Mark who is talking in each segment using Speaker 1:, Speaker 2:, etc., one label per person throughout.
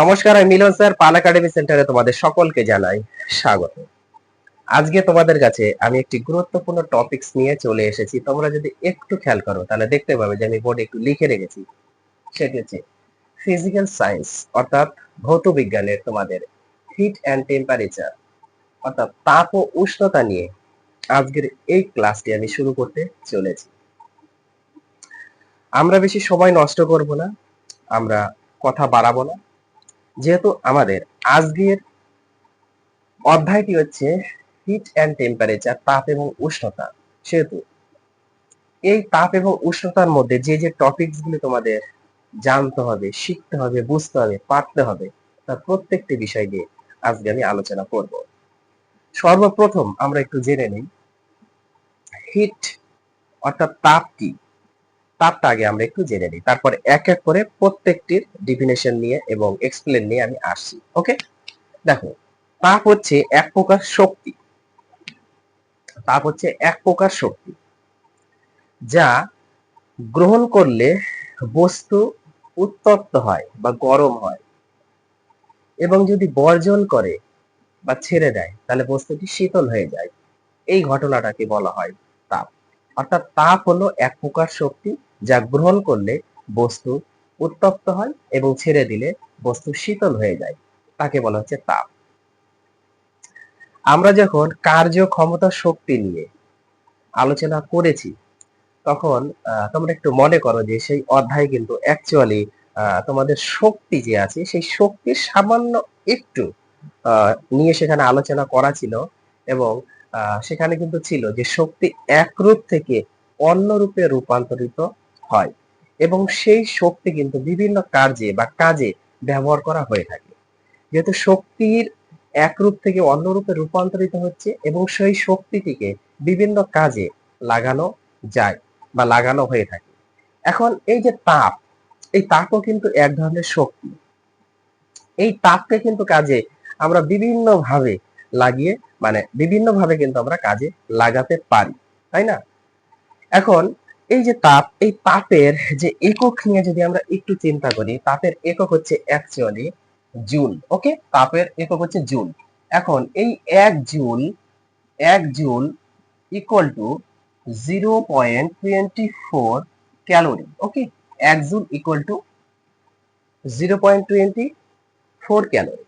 Speaker 1: নমস্কার, আমি মিলন স্যার, পাল একাডেমি সেন্টারে তোমাদের সকলকে জানাই স্বাগত। আজকে তোমাদের কাছে আমি একটি গুরুত্বপূর্ণ টপিকস নিয়ে চলে এসেছি। তোমরা যদি একটু খেয়াল করো, তাহলে দেখতে পাবে যে আমি বোর্ডে একটু লিখে রেখেছি। সেটি হচ্ছে ফিজিক্যাল সায়েন্স অর্থাৎ ভৌত বিজ্ঞানের তোমাদের হিট অ্যান্ড টেম্পারেচার অর্থাৎ তাপ ও উষ্ণতা নিয়ে আজকের এই ক্লাসটি আমি শুরু করতে চলেছি। আমরা বেশি সময় নষ্ট করব না, আমরা কথা বাড়াবো না। যেহেতু আমাদের আজকের অধ্যায়টি হচ্ছে হিট অ্যান্ড টেম্পারেচার তাপ এবং উষ্ণতা। সেহেতু এই তাপ এবং উষ্ণতার মধ্যে যে যে টপিকস গুলি তোমাদের জানতে হবে, শিখতে হবে, বুঝতে হবে, পারতে হবে, তার প্রত্যেকটি বিষয় নিয়ে আজকে আমি আলোচনা করব। সর্বপ্রথম আমরা একটু জেনে নিই হিট অর্থাৎ তাপ কি? তাপটা আগে আমরা একটু জেনে নিই। তারপরে এক এক করে প্রত্যেকটির ডিফিনেশন নিয়ে এবং এক্সপ্লেন নিয়ে আমি আসছি ওকে দেখো, তাপ হচ্ছে এক প্রকার শক্তি। তাপ হচ্ছে এক প্রকার শক্তি যা গ্রহণ করলে বস্তু উত্তপ্ত হয় বা গরম হয় এবং যদি বর্জন করে বা ছেড়ে দেয়, তাহলে বস্তুটি শীতল হয়ে যায়। এই ঘটনাটাকে বলা হয় তাপ। অর্থাৎ তাপ হলো এক প্রকার শক্তি যা গ্রহণ করলে বস্তু উত্তপ্ত হয় এবং ছেড়ে দিলে বস্তু শীতল হয়ে যায়। তাকে বলা হচ্ছে তাপ। আমরা যখন কার্য ক্ষমতা শক্তি নিয়ে আলোচনা করেছি, তখন তোমরা একটু মনে করো যে সেই অধ্যায় কিন্তু অ্যাকচুয়ালি তোমাদের শক্তি যে আছে, সেই শক্তির সামান্য একটু নিয়ে সেখানে আলোচনা করা ছিল এবং সেখানে কিন্তু ছিল যে শক্তি এক রূপ থেকে অন্য রূপে রূপান্তরিত হয় এবং সেই শক্তি কিন্তু বিভিন্ন কার্যে বা কাজে ব্যবহার করা হয়ে থাকে। যেহেতু শক্তির এক রূপ থেকে অন্য রূপে রূপান্তরিত হচ্ছে এবং সেই শক্তিটিকে বিভিন্ন কাজে লাগানো যায় বা লাগানো হয়ে থাকে। এখন এই যে তাপ, এই তাপও কিন্তু এক ধরনের শক্তি। এই তাপকে কিন্তু কাজে আমরা বিভিন্ন ভাবে লাগিয়ে মানে বিভিন্ন ভাবে কিন্তু আমরা কাজে লাগাতে পারি, তাই না? এখন এই যে তাপ, এই তাপের যে একক নিয়ে যদি আমরা একটু চিন্তা করি, তাপের একক হচ্ছে অ্যাকচুয়ালি জুল ওকে তাপের একক হচ্ছে জুল এখন এই এক জুল এক joule equal to zero point twenty four calorie okay এক joule equal to zero point twenty four calorie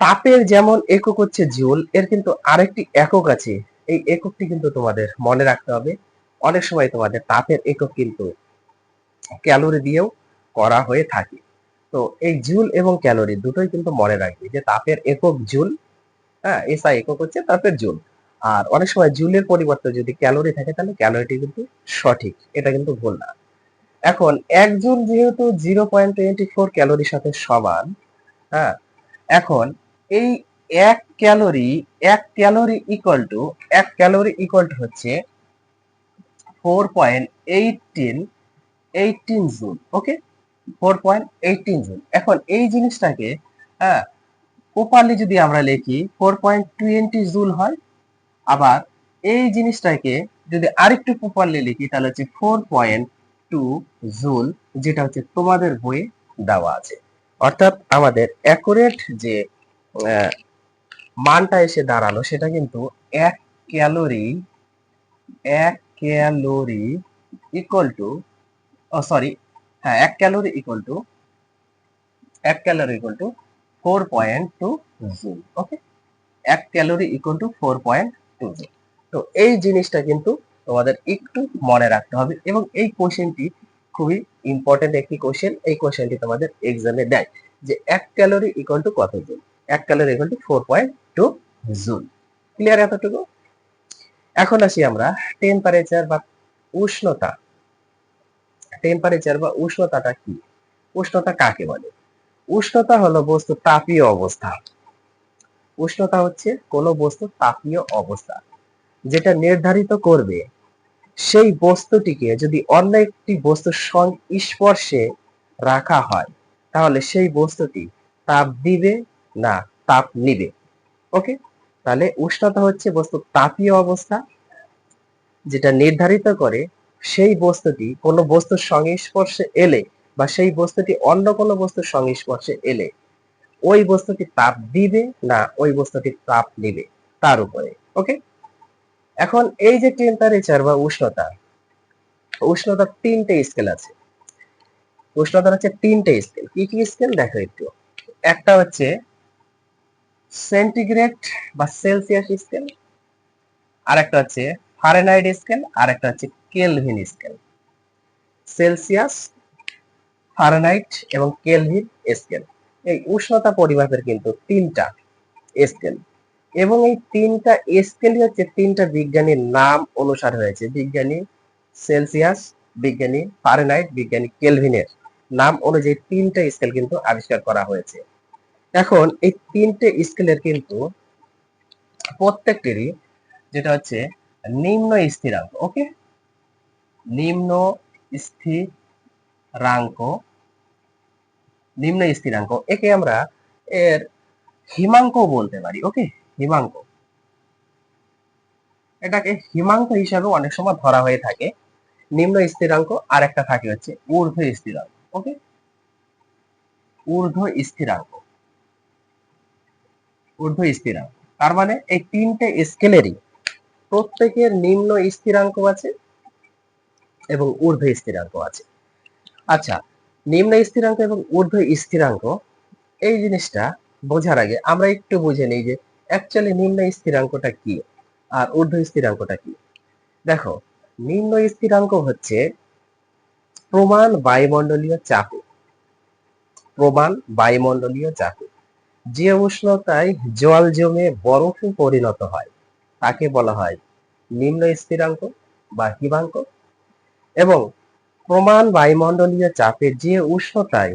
Speaker 1: তাপের যেমন একক হচ্ছে জুল এর কিন্তু আরেকটি একক আছে এই এককটি কিন্তু তোমাদের মনে রাখতে হবে। অনেক সময় তোমাদের তাপের একক কিন্তু ক্যালোরি দিয়েও করা হয়ে থাকে। তো এই জুল এবং ক্যালোরি দুটোই কিন্তু মনে রাখবে যে তাপের একক জুল হ্যাঁ এসআই একক হচ্ছে তাপের জুল। আর অনেক সময় জুলের পরিবর্তে যদি ক্যালোরি থাকে তাহলে ক্যালোরিটি কিন্তু সঠিক, এটা কিন্তু ভুল না। এখন এক জুল যেহেতু জিরো পয়েন্ট টোয়েন্টি ফোর ক্যালোরির সাথে সমান হ্যাঁ এখন এই এক ক্যালোরি এক ক্যালোরি ইকুয়াল টু এক ক্যালোরি ইকুয়াল টু হচ্ছে four point eighteen eighteen joule okay four point eighteen joule এখন এই জিনিসটাকে হ্যাঁ প্রপারলি যদি আমরা লিখি ফোর পয়েন্ট টোয়েন্টি জুল হয়, আবার এই জিনিসটাকে যদি আরেকটু প্রপারলি লিখি, তাহলে হচ্ছে ফোর পয়েন্ট টু জুল যেটা হচ্ছে তোমাদের বইয়ে দেওয়া আছে। অর্থাৎ আমাদের অ্যাকুরেট যে মানটা এসে দাঁড়াল, সেটা কিন্তু এক ক্যালোরি এক ক্যালোরি ইকুয়াল টু সরি হ্যাঁ এক ক্যালোরি ইকুয়াল টু এক calorie equal to four point two joule okay এক calorie equal to four point two joule তো এই জিনিসটা কিন্তু তোমাদের একটু মনে রাখতে হবে এবং এই কোশ্চেনটি খুবই ইম্পর্টেন্ট একটি কোশ্চেন এই কোশ্চেনটি তোমাদের এক্সামে দেয় যে এক ক্যালোরি ইকুয়াল টু কত জুল এক calorie equal four point two joule clear এতটুকু? এখন আসি আমরা টেম্পারেচার বা উষ্ণতা। টেম্পারেচার বা উষ্ণতাটা কি? উষ্ণতা কাকে বলে? উষ্ণতা হলো বস্তু তাপীয় অবস্থা। উষ্ণতা হচ্ছে কোনো বস্তু তাপীয় অবস্থা যেটা নির্ধারিত করবে। সেই বস্তুটিকে যদি অন্য একটি বস্তুর সংস্পর্শে রাখা হয়, তাহলে সেই বস্তুটি তাপ দিবে না, তাপ নিবে। ওকে তাহলে উষ্ণতা হচ্ছে বস্তু তাপীয় অবস্থা, যেটা নির্ধারিত করে সেই বস্তুটি কোনো বস্তুর সংস্পর্শে এলে বা সেই বস্তুটি অন্য কোনো বস্তুর সংস্পর্শে এলে, ওই বস্তুটি তাপ দিবে না ওই বস্তুটি তাপ নিবে তার উপরে। ওকে এখন এই যে টেম্পারেচার বা উষ্ণতা উষ্ণতার তিনটে স্কেল আছে। উষ্ণতার হচ্ছে তিনটে স্কেল কি কি স্কেল দেখো একটু। একটা হচ্ছে সেন্টিগ্রেড বা সেলসিয়াস স্কেল আর একটা হচ্ছে ফারেনহাইট স্কেল আর একটা হচ্ছে কেলভিন স্কেল। সেলসিয়াস, ফারেনহাইট এবং কেলভিন স্কেল। এই উষ্ণতা পরিমাপের কিন্তু তিনটা স্কেল। এবং এই তিনটা স্কেলই হচ্ছে তিনটা বিজ্ঞানীর নাম অনুসার হয়েছে বিজ্ঞানী সেলসিয়াস, বিজ্ঞানী ফারেনহাইট, বিজ্ঞানী কেলভিনের নাম অনুযায়ী তিনটা স্কেল কিন্তু আবিষ্কার করা হয়েছে। এখন এই তিনটে স্কেলের কিন্তু প্রত্যেকটিরই যেটা হচ্ছে নিম্ন স্থিরাঙ্ক ওকে নিম্ন স্থিরাঙ্ক নিম্ন স্থিরাঙ্ক, একে আমরা এর হিমাঙ্ক বলতে পারি ওকে হিমাঙ্ক। এটাকে হিমাঙ্ক হিসাবে অনেক সময় ধরা হয়ে থাকে। নিম্ন স্থিরাঙ্ক আর একটা থাকে হচ্ছে ঊর্ধ্ব স্থিরাঙ্ক ওকে ঊর্ধ্ব স্থিরাঙ্ক। ঊর্ধ্ব স্থিরাঙ্ক। তার মানে এই তিনটে স্কেলেরই প্রত্যেকের নিম্ন স্থিরাঙ্ক আছে এবং ঊর্ধ্ব স্থিরাঙ্ক আছে। আচ্ছা নিম্ন স্থিরাঙ্ক এবং ঊর্ধ্ব স্থিরাঙ্ক, এই জিনিসটা বোঝার আগে আমরা একটু বুঝে নিই যে অ্যাকচুয়ালি নিম্ন স্থিরাঙ্কটা কি আর ঊর্ধ্ব স্থিরাঙ্কটা কি। দেখো, নিম্ন স্থিরাঙ্ক হচ্ছে প্রমাণ বায়ুমণ্ডলীয় চাপে। প্রমাণ বায়ুমণ্ডলীয় চাপে। যে উষ্ণতায় জল জমে বরফে পরিণত হয়, তাকে বলা হয় নিম্ন স্থিরাঙ্ক বা হিমাঙ্ক। এবং প্রমাণ বায়ুমণ্ডলীয় চাপে যে উষ্ণতায়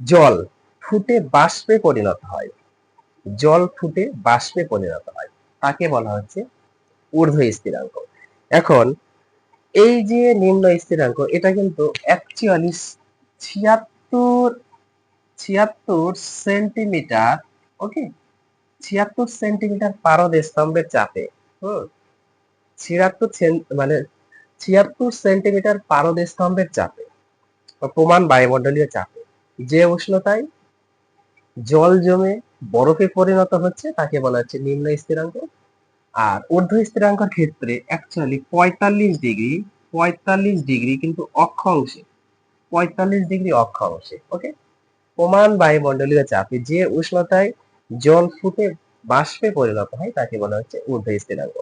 Speaker 1: জল ফুটে বাষ্পে পরিণত হয়, জল ফুটে বাষ্পে পরিণত হয়, তাকে বলা হচ্ছে ঊর্ধ্ব স্থিরাঙ্ক। এখন, এই যে নিম্ন স্থিরাঙ্ক, এটা কিন্তু অ্যাকচুয়ালি ছিয়াত্তর ছিয়াত্তর সেন্টিমিটার ওকে ছিয়াত্তর সেন্টিমিটার পারদ স্তম্ভের চাপে, হুম? ছিয়াত্তর মানে ছিয়াত্তর সেন্টিমিটার পারদ স্তম্ভের চাপে প্রমাণ বায়ুমণ্ডলীয় চাপে। যে উষ্ণতায় জল জমে বরফে পরিণত হচ্ছে, তাকে বলা হচ্ছে নিম্ন স্থিরাঙ্ক। আর ঊর্ধ্ব স্থিরাঙ্কের ক্ষেত্রে অ্যাকচুয়ালি পঁয়তাল্লিশ ডিগ্রি পঁয়তাল্লিশ ডিগ্রি কিন্তু অক্ষাংশে, পঁয়তাল্লিশ ডিগ্রি অক্ষাংশে ওকে প্রমাণ বায়ুমণ্ডলীয় চাপে যে উষ্ণতায় জল ফুটে বাষ্পে পরিণত হয়, তাকে বলা হচ্ছে ঊর্ধ্ব স্থিরাঙ্ক।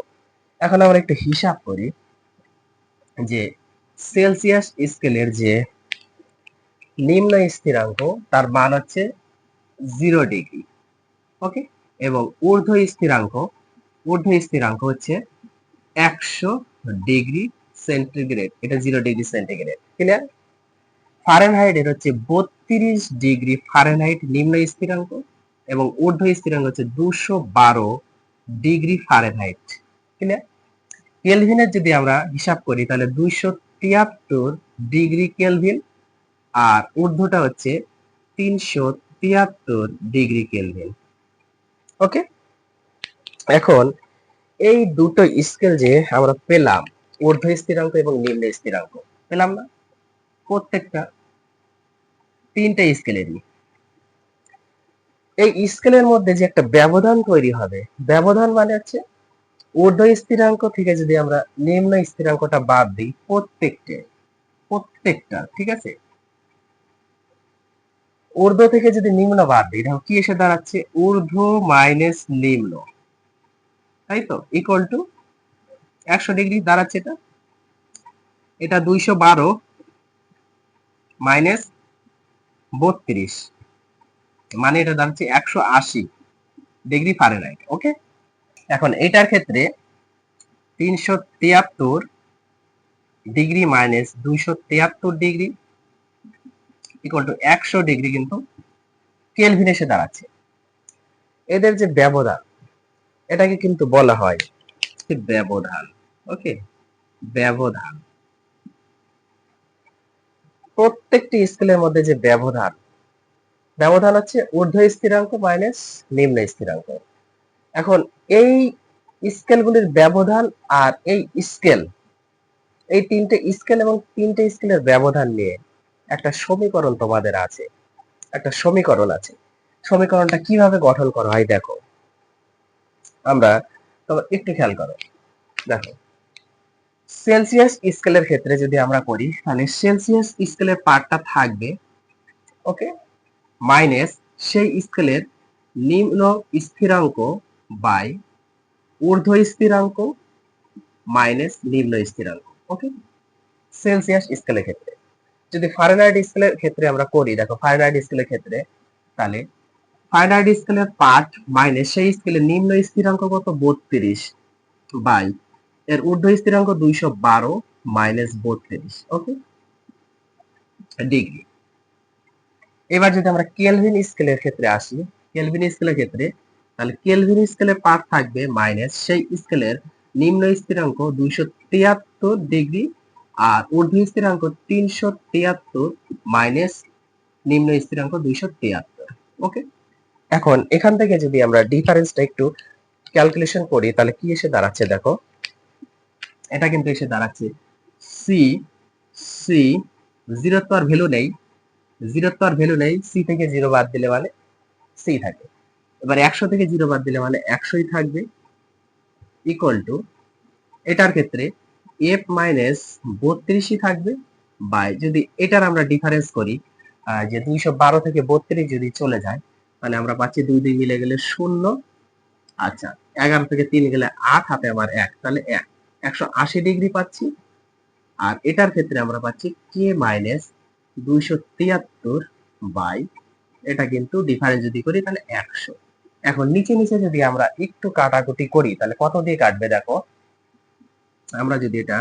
Speaker 1: এখন আমরা একটু হিসাব করি যে সেলসিয়াস স্কেলের যে নিম্ন স্থিরাঙ্ক, তার মান হচ্ছে জিরো ডিগ্রি, ওকে? এবং ঊর্ধ্ব স্থিরাঙ্ক ঊর্ধ্ব স্থিরাঙ্ক হচ্ছে একশো ডিগ্রি সেন্টিগ্রেড, এটা zero degree centigrade, clear? Fahrenheit এর হচ্ছে বত্রিশ ডিগ্রি ফারেনহাইট নিম্ন স্থিরাঙ্ক এবং ঊর্ধ্ব স্থিরাঙ্ক হচ্ছে দুশো বারো ডিগ্রি ফারেনহাইট ক্লিয়ার কেলভিনের যদি আমরা হিসাব করি, তাহলে দুইশো তিয়াত্তর ডিগ্রি কেলভিন আর ঊর্ধ্বটা হচ্ছে তিনশো তিয়াত্তর ডিগ্রি কেলভিন ওকে এখন এই দুটো স্কেল যে আমরা পেলাম, ঊর্ধ্ব স্থিরাঙ্ক এবং নিম্ন স্থিরাঙ্ক, পেলাম না? প্রত্যেকটা তিনটা স্কেলেরই এই স্কেলের মধ্যে যে একটা ব্যবধান তৈরি হবে, ব্যবধান মানে হচ্ছে ঊর্ধ্ব স্থিরাঙ্ক থেকে যদি আমরা নিম্ন স্থিরাঙ্কটা বাদ দিই, প্রত্যেকটা প্রত্যেকটা, ঠিক আছে? ঊর্ধ্ব থেকে যদি নিম্ন বাদ দিই তাহলে কি এসে দাঁড়াচ্ছে? ঊর্ধ্ব মাইনাস নিম্ন। তাই তো? ইকুয়াল টু একশো ডিগ্রি দাঁড়াচ্ছে এটা। এটা দুইশো বারো মাইনাস বত্রিশ। মানে এটা দাঁড়াচ্ছে একশো আশি ডিগ্রি ফারেনহাইট ওকে এখন এটার ক্ষেত্রে তিনশো তিয়াত্তর ডিগ্রি মাইনাস দুইশো তিয়াত্তর ডিগ্রি ইকুয়াল টু একশো ডিগ্রি কিন্তু কেলভিন এসে দাঁড়াচ্ছে। এদের যে ব্যবধান, এটাকে কিন্তু বলা হয় ব্যবধান ওকে ব্যবধান। প্রত্যেকটি স্কেলের মধ্যে যে ব্যবধান ব্যবধান হচ্ছে ঊর্ধ্ব স্থিরাঙ্ক মাইনাস নিম্ন স্থিরাঙ্ক। এখন এই স্কেলগুলির ব্যবধান আর এই স্কেল, এই তিনটে স্কেল এবং তিনটে স্কেলের ব্যবধান নিয়ে একটা সমীকরণ তোমাদের আছে, একটা সমীকরণ আছে। সমীকরণটা কীভাবে গঠন করা হয় দেখো। আমরা তোমার একটু খেয়াল করো। দেখো। সেলসিয়াস স্কেলের ক্ষেত্রে যদি আমরা করি, তাহলে সেলসিয়াস স্কেলের পার্টটা থাকবে ওকে মাইনাস সেই স্কেলের নিম্ন স্থিরাঙ্ক বাই ঊর্ধ্ব স্থিরাঙ্ক মাইনাস নিম্ন স্থিরাঙ্ক ওকে সেলসিয়াস স্কেলের ক্ষেত্রে। যদি ফারেনহাইট স্কেলের ক্ষেত্রে আমরা করি, দেখো ফারেনহাইট স্কেলের ক্ষেত্রে, তাহলে ফারেনহাইট স্কেলের পার্ট মাইনাস সেই স্কেলের নিম্ন স্থিরাঙ্ক কত? বত্রিশ বাই এর ঊর্ধ্ব স্থিরাঙ্ক দুইশো বারো মাইনাস বত্রিশ ওকে ডিগ্রি এবার যদি আমরা কেলভিন স্কেলের ক্ষেত্রে আসি কেলভিন স্কেলের ক্ষেত্রে, তাহলে কেলভিন স্কেলের পার্ট থাকবে মাইনাস সেই স্কেলের নিম্ন স্থিরাঙ্ক দুইশো তিয়াত্তর ডিগ্রি আর ঊর্ধ্ব স্থিরাঙ্ক তিনশো তিয়াত্তর মাইনাস নিম্ন স্থিরাঙ্ক দুইশো তিয়াত্তর ওকে এখন এখান থেকে যদি আমরা ডিফারেন্সটা একটু ক্যালকুলেশন করি, তাহলে কি এসে দাঁড়াচ্ছে দেখো? এটা কিন্তু এসে দাঁড়াচ্ছে। সি সি জিরো তো আর ভ্যালু নেই। জিরো তো আর ভ্যালু নেই সি থেকে জিরো বাদ দিলে মানে সি থাকে। এবার একশো থেকে জিরো বাদ দিলে মানে একশোই থাকবে। ইকুয়াল টু এটার ক্ষেত্রে এফ মাইনাস বত্রিশই থাকবে। বাই যদি এটার আমরা ডিফারেন্স করি যে দুইশো বারো থেকে বত্রিশ যদি চলে যায় মানে আমরা পাচ্ছি দুই দুই মিলে গেলে শূন্য। আচ্ছা এগারো থেকে তিন গেলে আট, হাতে আমার এক, তাহলে এক। একশো আশি ডিগ্রি পাচ্ছি। আর এটার ক্ষেত্রে আমরা পাচ্ছি কে মাইনাস দুইশো তিয়াত্তর বাই এটা কিন্তু ডিফারেন্স যদি করি তাহলে একশো। এখন নিচে নিচে যদি আমরা একটু কাটাকুটি করি, তাহলে কত দিয়ে কাটবে দেখো? আমরা যদি এটা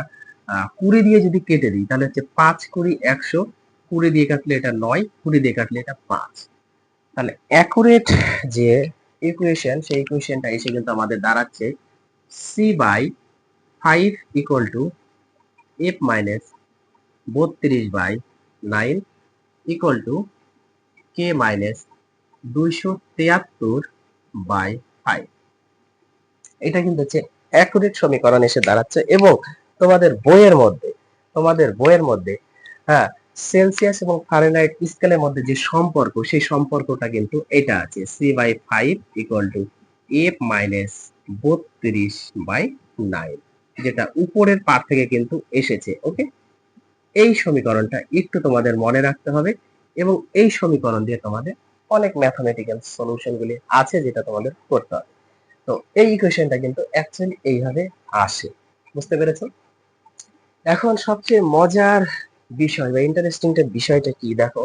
Speaker 1: কুড়ি দিয়ে যদি কেটে দিই, তাহলে হচ্ছে পাঁচ কুড়ি একশো, কুড়ি দিয়ে কাটলে এটা নয়, কুড়ি দিয়ে কাটলে এটা পাঁচ। তাহলে অ্যাকুরেট যে ইকুয়েশন সেই ইকুয়েশনটা এসে কিন্তু আমাদের দাঁড়াচ্ছে C by five equal to F minus বত্রিশ by nine equal to K minus দুইশো তেয়াত্তর বাই ফাইভ এটা কিন্তু হচ্ছে অ্যাকুরেট সমীকরণ এসে দাঁড়াচ্ছে এবং তোমাদের বইয়ের মধ্যে, তোমাদের বইয়ের মধ্যে হ্যাঁ সেলসিয়াস এবং ফারেনহাইট স্কেলের মধ্যে যে সম্পর্ক, সেই সম্পর্কটা কিন্তু এটা আছে। C by five equal to F minus বত্রিশ বাই নাইন যেটা উপরের পার থেকে কিন্তু এসেছে ওকে এই সমীকরণটা একটু তোমাদের মনে রাখতে হবে এবং এই সমীকরণ দিয়ে তোমাদের অনেক ম্যাথমেটিক্যাল সলিউশন গুলি আছে যেটা তোমাদের করতে হবে। তো এই ইকুয়েশনটা কিন্তু অ্যাকচুয়ালি এইভাবে আসে, বুঝতে পেরেছ? এখন সবচেয়ে মজার বিষয় বা ইন্টারেস্টিং বিষয়টা কি দেখো?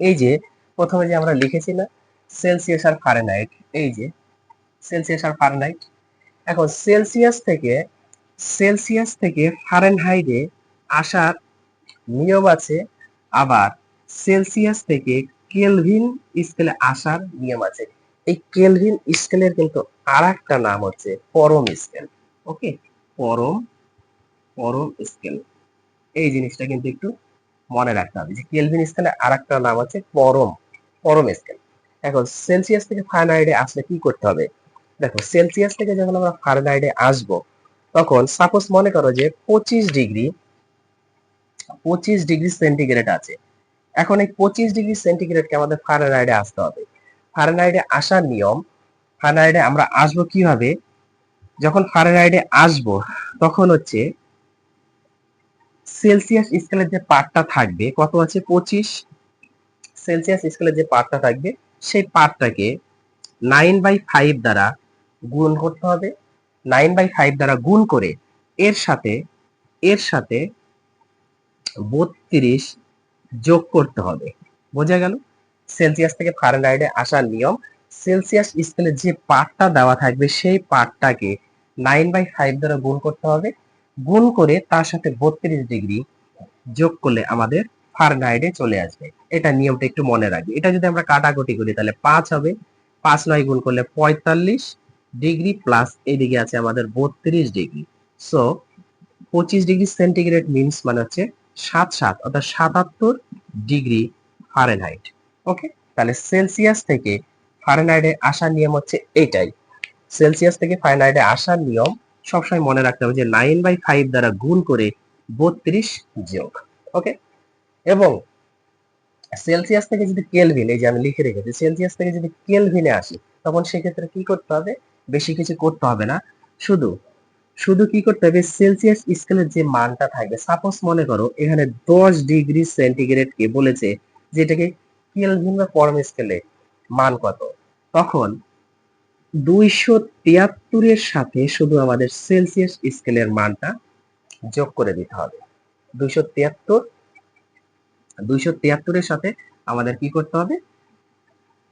Speaker 1: এই যে প্রথমে যে আমরা লিখেছি না সেলসিয়াস আর ফারেনহাইট এই যে সেলসিয়াস আর ফারেনহাইট এখন সেলসিয়াস থেকে সেলসিয়াস থেকে ফারেনহাইটে আসার নিয়ম আছে, আবার সেলসিয়াস থেকে কেলভিন স্কেলে আসার নিয়ম আছে। এই কেলভিন স্কেলের কিন্তু আর একটা নাম হচ্ছে পরম স্কেল ওকে পরম পরম স্কেল এই জিনিসটা কিন্তু একটু মনে রাখতে হবে যে কেলভিন স্কেলে আর একটা নাম আছে পরম পরম স্কেল এখন সেলসিয়াস থেকে ফারেনহাইটে আসলে কি করতে হবে? দেখো সেলসিয়াস থেকে যখন আমরা ফারেনহাইটে আসব, তখন সাপোজ মনে করো যে পঁচিশ ডিগ্রি পঁচিশ ডিগ্রি সেন্টিগ্রেড আছে। এখন এই পঁচিশ ডিগ্রি সেন্টিগ্রেডকে আমাদের ফারেনহাইটে আসতে হবে। ফারেনহাইটে আসার নিয়ম ফারেনহাইটে আমরা আসব কীভাবে? যখন ফারেনহাইটে আসব, তখন হচ্ছে সেলসিয়াস স্কেলের যে পার্টটা থাকবে, কত আছে? পঁচিশ। সেলসিয়াস স্কেলের যে পার্টটা থাকবে, সেই পার্টটাকে নাইন বাই ফাইভ দ্বারা গুণ করতে হবে। নাইন বাই ফাইভ দ্বারা গুণ করে এর সাথে এর সাথে বত্রিশ যোগ করতে হবে। বোঝা গেল? সেলসিয়াস থেকে ফারেনহাইটে আসার নিয়ম। সেলসিয়াস স্কেলে যে পার্টটা দেওয়া থাকবে, সেই পার্টটাকে নাইন বাই ফাইভ দ্বারা গুণ করতে হবে। গুণ করে তার সাথে বত্রিশ ডিগ্রি যোগ করলে আমাদের ফারেনহাইটে চলে আসবে। এটা নিয়মটা একটু মনে রাখবে। এটা যদি আমরা কাটাকুটি করি, তাহলে পাঁচ হবে। পাঁচ নয় গুণ করলে পঁয়তাল্লিশ। ডিগ্রি প্লাস এদিকে আছে আমাদের বত্রিশ ডিগ্রি। সো পঁচিশ ডিগ্রি সেন্টিগ্রেড মিনস মানে হচ্ছে সাত সাত, অর্থাৎ সাতাত্তর ডিগ্রি ফারেনহাইট ওকে তাহলে সেলসিয়াস থেকে ফারেনহাইটে আসার নিয়ম হচ্ছে এইটাই। সেলসিয়াস থেকে ফারেনহাইটে আসার নিয়ম সবসময় মনে রাখতে হবে যে নাইন বাই ফাইভ দ্বারা গুণ করে বত্রিশ যোগ। ওকে এবং সেলসিয়াস থেকে যদি কেলভিন এই যে আমি লিখে রেখেছি সেলসিয়াস থেকে যদি কেলভিনে আসি, তখন সেক্ষেত্রে কি করতে হবে? বেশি কিছু করতে হবে না। শুধু শুধু কি করতে হবে? সেলসিয়াস স্কেলের যে মানটা থাকবে সাপোজ মনে করো, এখানে দশ ডিগ্রি সেন্টিগ্রেড কে বলেছে, যেটাকে কেলভিন বা পরম স্কেলে মান কত? তখন দুইশো তিয়াত্তরের সাথে শুধু আমাদের সেলসিয়াস স্কেলের মানটা যোগ করে দিতে হবে। দুইশো তিয়াত্তর, দুইশো তিয়াত্তরের সাথে আমাদের কি করতে হবে?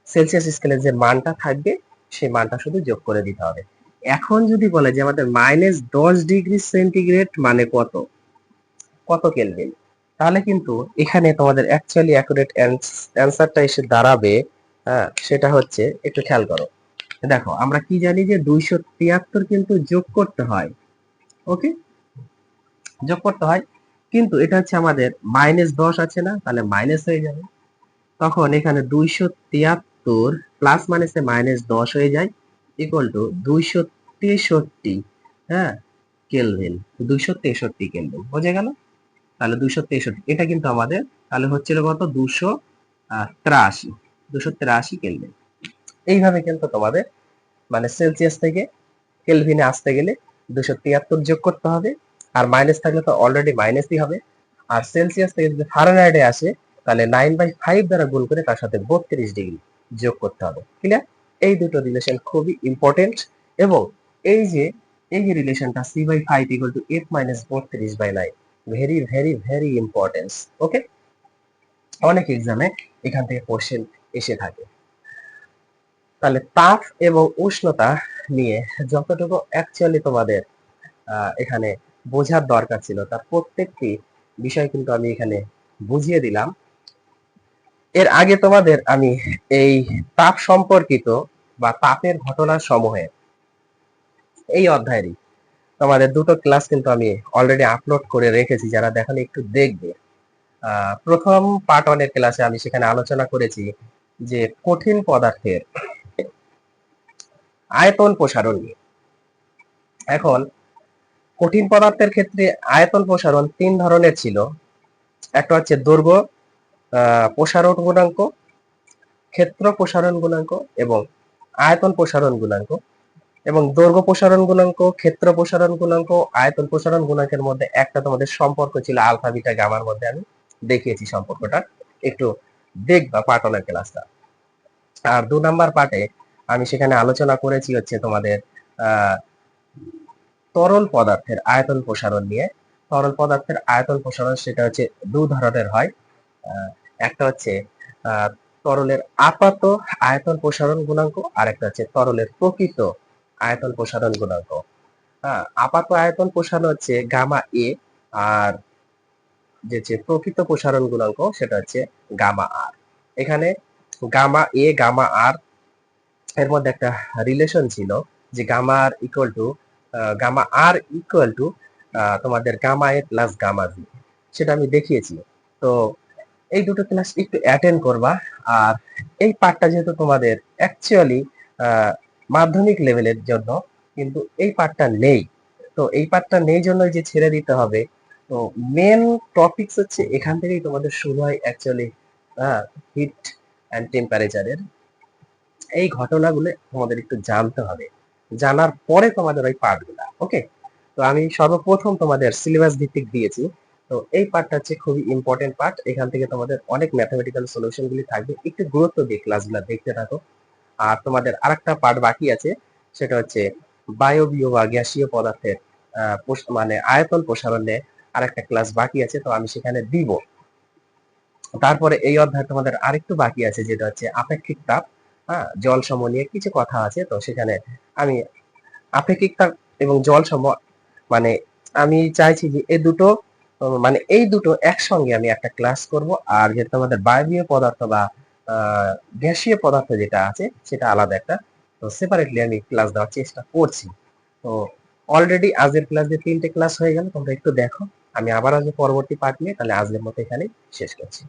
Speaker 1: সেলসিয়াস স্কেলের যে মানটা থাকবে সেই মানটা শুধু যোগ করে দিতে হবে। এখন যদি বলে যে আমাদের মাইনাস দশ ডিগ্রি সেন্টিগ্রেড মানে কত? কত কেলভিন তাহলে কিন্তু এখানে তোমাদের অ্যাকচুয়ালি অ্যাকুরেট অ্যান্সারটা এসে দাঁড়াবে হ্যাঁ সেটা হচ্ছে একটু খেয়াল করো। দেখো, আমরা কি জানি যে দুইশো তিয়াত্তর কিন্তু যোগ করতে হয় ওকে যোগ করতে হয়, কিন্তু এটা হচ্ছে আমাদের মাইনাস দশ আছে না, তাহলে মাইনাস হয়ে যাবে। তখন এখানে দুইশো তিয়াত্তর প্লাস মাইনাসে মাইনাস দশ হয়ে যায় ইকুয়াল টু দুইশো তেষট্টি হ্যাঁ কেলভিন দুইশো তেষট্টি কেলভিন বোঝা গেল? তাহলে দুইশো তেষট্টি, এটা কিন্তু আমাদের, তাহলে হচ্ছিল কত? দুশো ত্রাশি, দুশো তিরাশি কেলভিন এইভাবে কিন্তু তোমাদের মানে সেলসিয়াস থেকে কেলভিনে আসতে গেলে দুশো তিয়াত্তর যোগ করতে হবে, আর মাইনাস থাকলে তো অলরেডি মাইনাসই হবে। আর সেলসিয়াস থেকে যদি ফারেনহাইটে আসে, তাহলে নাইন বাই ফাইভ দ্বারা গুণ করে তার সাথে বত্রিশ ডিগ্রি যোগ করতে হবে। ক্লিয়ার এই দুটো রিলেশন খুবই ইম্পর্টেন্ট এবং এই যে এই যে রিলেশনটা C by five equal to eight minus বত্রিশ by nine very very very importance okay অনেক এক্সামে এখান থেকে কোশ্চেন এসে থাকে। তাহলে তাপ এবং উষ্ণতা নিয়ে যতটুকু অ্যাকচুয়ালি তোমাদের এখানে বোঝার দরকার ছিল, তার প্রত্যেকটি বিষয় কিন্তু আমি এখানে বুঝিয়ে দিলাম। এর আগে তোমাদের আমি এই তাপ সম্পর্কিত বা তাপের ঘটনা সমূহে এই অধ্যায়েরই তোমাদের দুটো ক্লাস কিন্তু আমি অলরেডি আপলোড করে রেখেছি, যারা দেখেন একটু দেখবে। প্রথম পার্ট ওয়ানের ক্লাসে আমি সেখানে আলোচনা করেছি যে কঠিন পদার্থের আয়তন প্রসারণ নিয়ে। এখন, কঠিন পদার্থের ক্ষেত্রে আয়তন প্রসারণ তিন ধরনের ছিল। একটা হচ্ছে দৈর্ঘ্য প্রসারণ গুণাঙ্ক, ক্ষেত্র প্রসারণ গুণাঙ্ক এবং আয়তন প্রসারণ গুণাঙ্ক এবং দৈর্ঘ্য প্রসারণ গুণাঙ্ক, ক্ষেত্র প্রসারণ গুণাঙ্ক, আয়তন প্রসারণ গুণাঙ্কের মধ্যে একটা তোমাদের সম্পর্ক ছিল, আলফা, বিটা, গামার মধ্যে আমি দেখিয়েছি সম্পর্কটা। একটু দেখবা পাটনের ক্লাসটা। আর দু নাম্বার পার্টে আমি সেখানে আলোচনা করেছি হচ্ছে তোমাদের তরল পদার্থের আয়তন প্রসারণ নিয়ে। তরল পদার্থের আয়তন প্রসারণ সেটা হচ্ছে দু ধরনের হয়। একটা হচ্ছে তরলের আপাত আয়তন প্রসারণ গুণাঙ্ক আর একটা হচ্ছে তরলের প্রকৃত আয়তন প্রসারণ গুণাঙ্ক। হ্যাঁ আপাত আয়তন প্রসারণ হচ্ছে গামা এ, আর যে প্রকৃত প্রসারণ গুণাঙ্ক সেটা হচ্ছে গামা আর। এখানে গামা এ, গামা আর এর মধ্যে একটা রিলেশন ছিল যে gamma R equal to gamma R equal to তোমাদের gamma A plus gamma B. সেটা আমি দেখিয়েছি। তো এই দুটো ক্লাস একটু অ্যাটেন্ড করবা। আর এই পার্টটা যেহেতু তোমাদের অ্যাকচুয়ালি মাধ্যমিক লেভেলের জন্য, কিন্তু এই পার্টটা নেই। তো এই পার্টটা নেই জন্য যে ছেড়ে দিতে হবে, তো মেন টপিকস হচ্ছে এখান থেকেই তোমাদের শুরু হয় অ্যাকচুয়ালি হিট অ্যান্ড টেম্পারেচারের এই ঘটনাগুলো তোমাদের একটু জানতে হবে। জানার পরে তোমাদের ওই পার্টগুলা ওকে তো আমি সর্বপ্রথম তোমাদের সিলেবাস ভিত্তিক দিয়েছি। তো এই পার্টটা হচ্ছে খুবই ইম্পর্টেন্ট পার্ট এখান থেকে তোমাদের অনেক ম্যাথমেটিক্যাল সলিউশন গুলি থাকবে। একটু গুরুত্ব দিয়ে ক্লাসগুলো দেখতে থাকো। আর তোমাদের আরেকটা পার্ট বাকি আছে, সেটা হচ্ছে বায়বীয় বা গ্যাসীয় পদার্থের মানে আয়তন প্রসারণে আরেকটা ক্লাস বাকি আছে, তো আমি সেখানে দিব। তারপরে এই অধ্যায় তোমাদের আরেকটু বাকি আছে, যেটা হচ্ছে আপেক্ষিক তাপ। হ্যাঁ জল সম নিয়ে কিছু কথা আছে, তো সেখানে আমি আপেক্ষিক তাপ এবং জল সম মানে আমি চাইছি যে এই দুটো মানে এই দুটো একসঙ্গে আমি একটা ক্লাস করব, আর যেটা আমাদের বায়বীয় পদার্থ বা গ্যাসীয় পদার্থ যেটা আছে, সেটা আলাদা একটা। তো সেপারেটলি আমি ক্লাস দেওয়ার চেষ্টা করছি। তো অলরেডি আজকের ক্লাস দিয়ে তিনটে ক্লাস হয়ে গেল, তোমরা একটু দেখো। আমি আবার আসব পরবর্তী পার্ট নিয়ে তাহলে আজকের মতো এখানে শেষ করছি।